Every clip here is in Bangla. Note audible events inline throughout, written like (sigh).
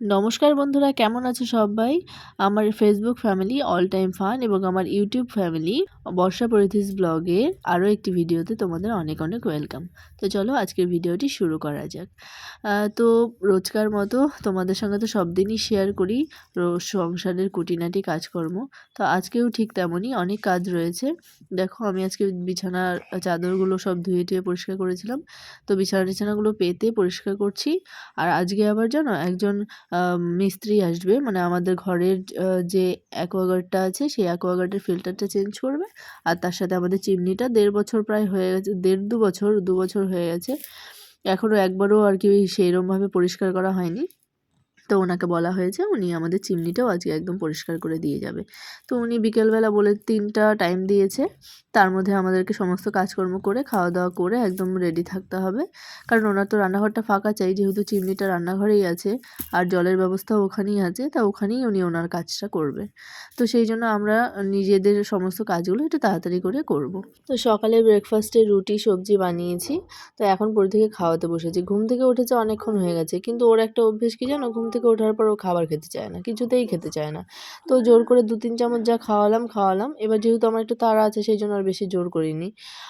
নমস্কার বন্ধুরা, কেমন আছো সবাই? আমার Facebook family all time fun এবং আমার ইউটিউব ফ্যামিলি বর্ষা পরিধিস ব্লগের আরও একটি ভিডিওতে তোমাদের অনেক অনেক ওয়েলকাম তো চলো আজকের ভিডিওটি শুরু করা যাক। তো রোজকার মতো তোমাদের সঙ্গে তো সব দিনই শেয়ার করি সংসারের কুটিনাটি কাজকর্ম। তো আজকেও ঠিক তেমনই অনেক কাজ রয়েছে। দেখো, আমি আজকে বিছানার চাদরগুলো সব ধুয়ে টুয়ে পরিষ্কার করেছিলাম। তো বিছানা টিছানাগুলো পেতে পরিষ্কার করছি। আর আজকে আবার জানো, একজন মিস্ত্রি আসবে। মানে আমাদের ঘরের যে অ্যাকোয়াগার্ডটা আছে, সেই অ্যাকোয়াগার্ডের ফিল্টারটা চেঞ্জ করবে। আর তার সাথে আমাদের চিমনিটা দেড় বছর প্রায় হয়ে গেছে, দেড় দু বছর দু বছর হয়ে গেছে। এখনও একবারও আর কি সেইরকমভাবে পরিষ্কার করা হয়নি। তো ওনাকে বলা হয়েছে, উনি আমাদের চিমনিটাও আজকে একদম পরিষ্কার করে দিয়ে যাবে। তো উনি বিকেলবেলা বলে তিনটা টাইম দিয়েছে, তার মধ্যে আমাদেরকে সমস্ত কাজকর্ম করে খাওয়া দাওয়া করে একদম রেডি থাকতে হবে। কারণ ওনার তো রান্নাঘরটা ফাঁকা চাই, যেহেতু চিমনিটা রান্নাঘরেই আছে, আর জলের ব্যবস্থাও ওখানেই আছে, তা ওখানেই উনি ওনার কাজটা করবে। তো সেই জন্য আমরা নিজেদের সমস্ত কাজগুলো একটু তাড়াতাড়ি করে করব। তো সকালে ব্রেকফাস্টে রুটি, সবজি বানিয়েছি, তো এখন পরে থেকে খাওয়াতে বসেছি। ঘুম থেকে উঠেছে অনেকক্ষণ হয়ে গেছে, কিন্তু ওর একটা অভ্যেস কি জানো? ঘুম থেকে ওঠার পর ও খাবার খেতে চায় না, কিছুতেই খেতে চায় না। তো জোর করে দু তিন চামচ যা খাওয়ালাম খাওয়ালাম। এবার যেহেতু আমার একটু তাড়া আছে, সেই জন্য আর বেশি জোর করিনি।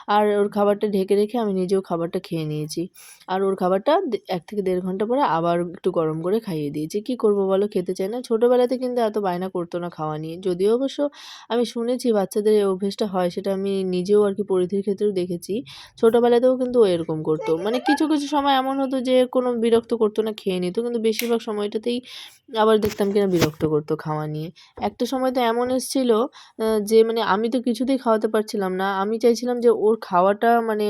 আর ওর খাবারটা ঢেকে রেখে আমি নিজেও খাবারটা খেয়ে নিয়েছি। আর ওর খাবারটা এক থেকে দেড় ঘণ্টা পরে আবার একটু গরম করে খাইয়ে দিয়েছি। কি করব বলো, খেতে চায় না। ছোটোবেলাতে কিন্তু এত বায়না করতো না খাওয়া নিয়ে। যদিও অবশ্য আমি শুনেছি বাচ্চাদের এই অভ্যেসটা হয়, সেটা আমি নিজেও আর কি পরিধির ক্ষেত্রেও দেখেছি। ছোটোবেলাতেও কিন্তু ও এরকম করতো। মানে কিছু কিছু সময় এমন হতো যে কোনো বিরক্ত করতো না, খেয়ে নিত। কিন্তু বেশিরভাগ সময়টাতেই আবার দেখতাম কিনা বিরক্ত করতো খাওয়া নিয়ে। একটা সময় তো এমন এসেছিল যে মানে আমি তো কিছুতেই খাওয়াতে পারছিলাম না। আমি চাইছিলাম যে ওর খাওয়াটা মানে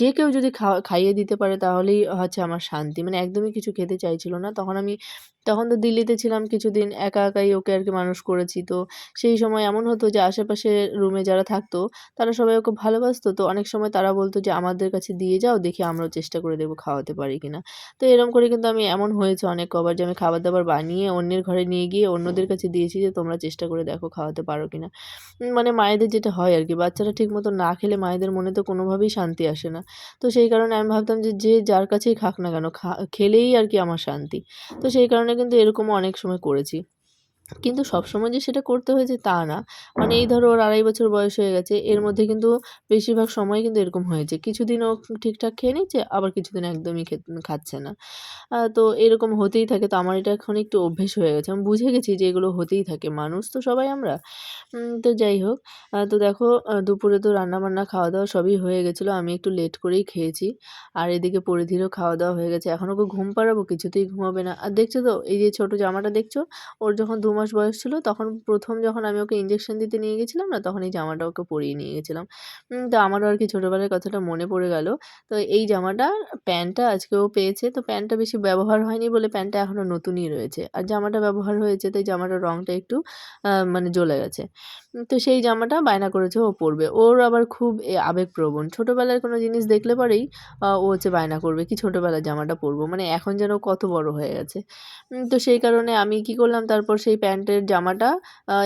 যে কেউ যদি খাওয়া, খাইয়ে দিতে পারে তাহলেই হচ্ছে আমার শান্তি। মানে একদমই কিছু খেতে চাইছিল না। তখন আমি, তখন তো দিল্লিতে ছিলাম কিছুদিন, একা একাই ওকে আর কি মানুষ করেছি। তো সেই সময় এমন হতো যে আশেপাশে রুমে যারা থাকতো, তারা সবাই ওকে ভালোবাসতো। তো অনেক সময় তারা বলতো যে আমাদের কাছে দিয়ে যাও, দেখি আমরাও চেষ্টা করে দেবো খাওয়াতে পারি কিনা। তো এরকম করে কিন্তু আমি, এমন হয়েছে অনেক কবার যে আমি খাবার দাবার বানিয়ে অন্যের ঘরে নিয়ে গিয়ে অন্যদের কাছে দিয়েছি যে, তোমরা চেষ্টা করে দেখো খাওয়াতে পারো কি না মানে মায়েদের যেটা হয় আর কি বাচ্চারা ঠিক মতো না খেলে মায়েদের মনে তো কোনোভাবেই শান্তি আসে না। তো সেই কারণে আমি ভাবতাম যে যে যার কাছেই খাক না কেন খেলেই আর কি আমার শান্তি। তো সেই কারণে কিন্তু এরকমও অনেক সময় করেছি। কিন্তু সবসময় যে সেটা করতে হয়েছে তা না। মানে এই ধরো ওর আড়াই বছর বয়স হয়ে গেছে, এর মধ্যে কিন্তু বেশিরভাগ সময় কিন্তু এরকম হয়েছে। কিছুদিন ও ঠিকঠাক খেয়ে নিচ্ছে, আবার কিছুদিন একদমই খাচ্ছে না। তো এরকম হতেই থাকে। তো আমার এটা এখন একটু অভ্যেস হয়ে গেছে। আমি বুঝে গেছি যে এগুলো হতেই থাকে। মানুষ তো সবাই আমরা। তো যাই হোক তো দেখো দুপুরে তো রান্নাবান্না খাওয়া দাওয়া সবই হয়ে গেছিল। আমি একটু লেট করেই খেয়েছি। আর এদিকে পরে পরিধিরও খাওয়া দাওয়া হয়ে গেছে। এখন ওকে ঘুম পাড়াবো, কিছুতেই ঘুমাবে না। আর দেখছ তো, এই যে ছোটো জামাটা দেখছ, ওর যখন দু মাস বয়স ছিল, তখন প্রথম যখন আমি ওকে ইঞ্জেকশন দিতে নিয়ে গেছিলাম না, তখন এই জামাটা ওকে পরিয়ে নিয়ে গেছিলাম। তো আমারও আর কি ছোটোবেলার কথাটা মনে পড়ে গেল। তো এই জামাটা, প্যান্টটা আজকেও পেয়েছে, তো প্যান্টটা বেশি ব্যবহার হয়নি বলে প্যান্টটা এখনও নতুনই রয়েছে। আর জামাটা ব্যবহার হয়েছে তো এই জামাটার রঙটা একটু মানে জ্বলে গেছে। তো সেই জামাটা বায়না করেছে, ও পরবে। ওর আবার খুব আবেগপ্রবণ। ছোটোবেলার কোনো জিনিস দেখলে পরেই ও হচ্ছে বায়না করবে, কি ছোটোবেলার জামাটা পরবো? মানে এখন যেন কত বড় হয়ে গেছে। তো সেই কারণে আমি কি করলাম, তারপর সেই প্যান্টের জামাটা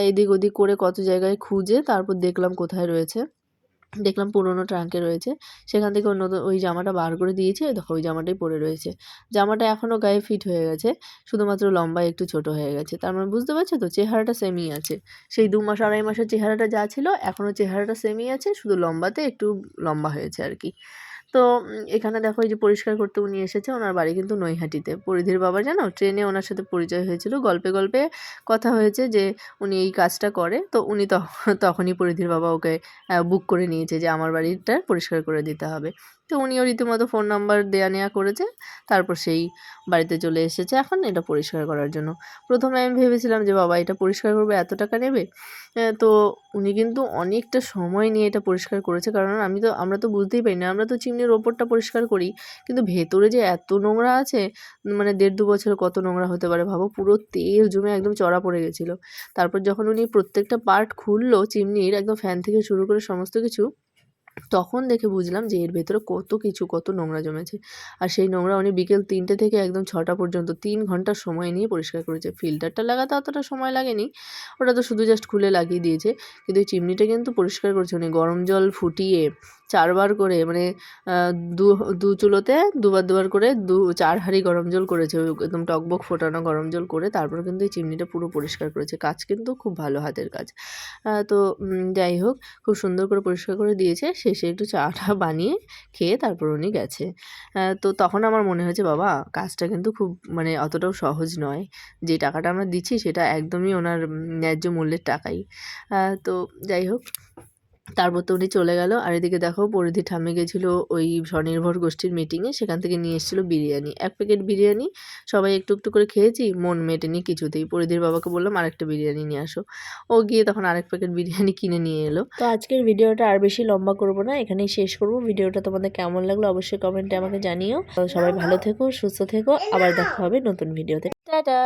এদিক ওদিক করে কত জায়গায় খুঁজে তারপর দেখলাম কোথায় রয়েছে। দেখলাম পুরোনো ট্রাঙ্কে রয়েছে। সেখান থেকে অন্য ওই জামাটা বার করে দিয়েছে দেখো ওই জামাটাই পরে রয়েছে। জামাটা এখনও গায়ে ফিট হয়ে গেছে, শুধুমাত্র লম্বায় একটু ছোট হয়ে গেছে। তার মানে বুঝতে পারছ তো? চেহারাটা সেমই আছে। সেই দু মাস, আড়াই মাসের চেহারাটা যা ছিল এখনও চেহারাটা সেমই আছে, শুধু লম্বাতে একটু লম্বা হয়েছে আর কি। তো এখানে দেখো এই যে পরিষ্কার করতে উনি এসেছে, ওনার বাড়ি কিন্তু নৈহাটিতে। পরিধির বাবা জানো? ট্রেনে ওনার সাথে পরিচয় হয়েছিল, গল্পে গল্পে কথা হয়েছে যে উনি এই কাজটা করে, তো উনি তখনই পরিধির বাবা ওকে বুক করে নিয়েছে যে আমার বাড়িটা পরিষ্কার করে দিতে হবে। তো উনিও রীতিমতো ফোন নাম্বার দেয়া নেওয়া করেছে। তারপর সেই বাড়িতে চলে এসেছে এখন এটা পরিষ্কার করার জন্য। প্রথমে আমি ভেবেছিলাম যে, বাবা, এটা পরিষ্কার করবে, এত টাকা নেবে? তো উনি কিন্তু অনেকটা সময় নিয়ে এটা পরিষ্কার করেছে। কারণ আমি তো, আমরা তো বুঝতেই পারি না, আমরা তো চিমনির ওপরটা পরিষ্কার করি। কিন্তু ভেতরে যে এত নোংরা আছে মানে দেড় দু বছরে কত নোংরা হতে পারে ভাবো? পুরো তেল জমে একদম চড়া পড়ে গেছিল। তারপর যখন উনি প্রত্যেকটা পার্ট খুললো, চিমনির একদম ফ্যান থেকে শুরু করে সমস্ত কিছু তখন দেখে বুঝলাম যে এর ভেতরে কত কিছু, কত নোংরা জমেছে। আর সেই নোংরা উনি বিকেল তিনটে থেকে একদম ছটা পর্যন্ত তিন ঘণ্টা সময় নিয়ে পরিষ্কার করেছে। ফিল্টারটা লাগাতে অতটা সময় লাগেনি, ওটা তো শুধু জাস্ট খুলে লাগিয়ে দিয়েছে। কিন্তু এই চিমনিটা কিন্তু পরিষ্কার করেছে উনি। গরম জল ফুটিয়ে চারবার করে মানে দু দু চুলোতে দুবার দুবার করে দু, চার হাঁড়ি গরম জল করেছে। একদম টকবক ফোটানো গরম জল করে তারপর কিন্তু এই চিমনিটা পুরো পরিষ্কার করেছে। কাজ কিন্তু খুব ভালো হাতের কাজ। তো যাই হোক, খুব সুন্দর করে পরিষ্কার করে দিয়েছে। শেষে একটু চাটা (laughs) বানিয়ে খেয়ে তারপর উনি গেছে। তো তখন আমার মনে হয়েছে, বাবা, কাজটা কিন্তু খুব মানে অতটাও সহজ নয়। যে টাকাটা আমরা দিচ্ছি সেটা একদমই ওনার ন্যায্য মূল্যের টাকাই। তো যাই হোক তারপর তো উনি চলে গেল। আর এদিকে দেখো পরিধি ঠাম্মি গেছিল ওই স্বনির্ভর গোষ্ঠীর মিটিংয়ে সেখান থেকে নিয়ে এসেছিল বিরিয়ানি। এক প্যাকেট বিরিয়ানি। সবাই একটু একটু করে খেয়েছি, মন মেটেনি কিছুতেই। পরিধির বাবাকে বললাম, আরেকটা বিরিয়ানি নিয়ে আসো। ও গিয়ে তখন আরেক প্যাকেট বিরিয়ানি কিনে নিয়ে এলো। তো আজকের ভিডিওটা আর বেশি লম্বা করব না, এখানেই শেষ করব। ভিডিওটা তোমাদের কেমন লাগল অবশ্যই কমেন্টে আমাকে জানিও। সবাই ভালো থেকো, সুস্থ থেকো। আবার দেখা হবে নতুন ভিডিওতে। টাটা!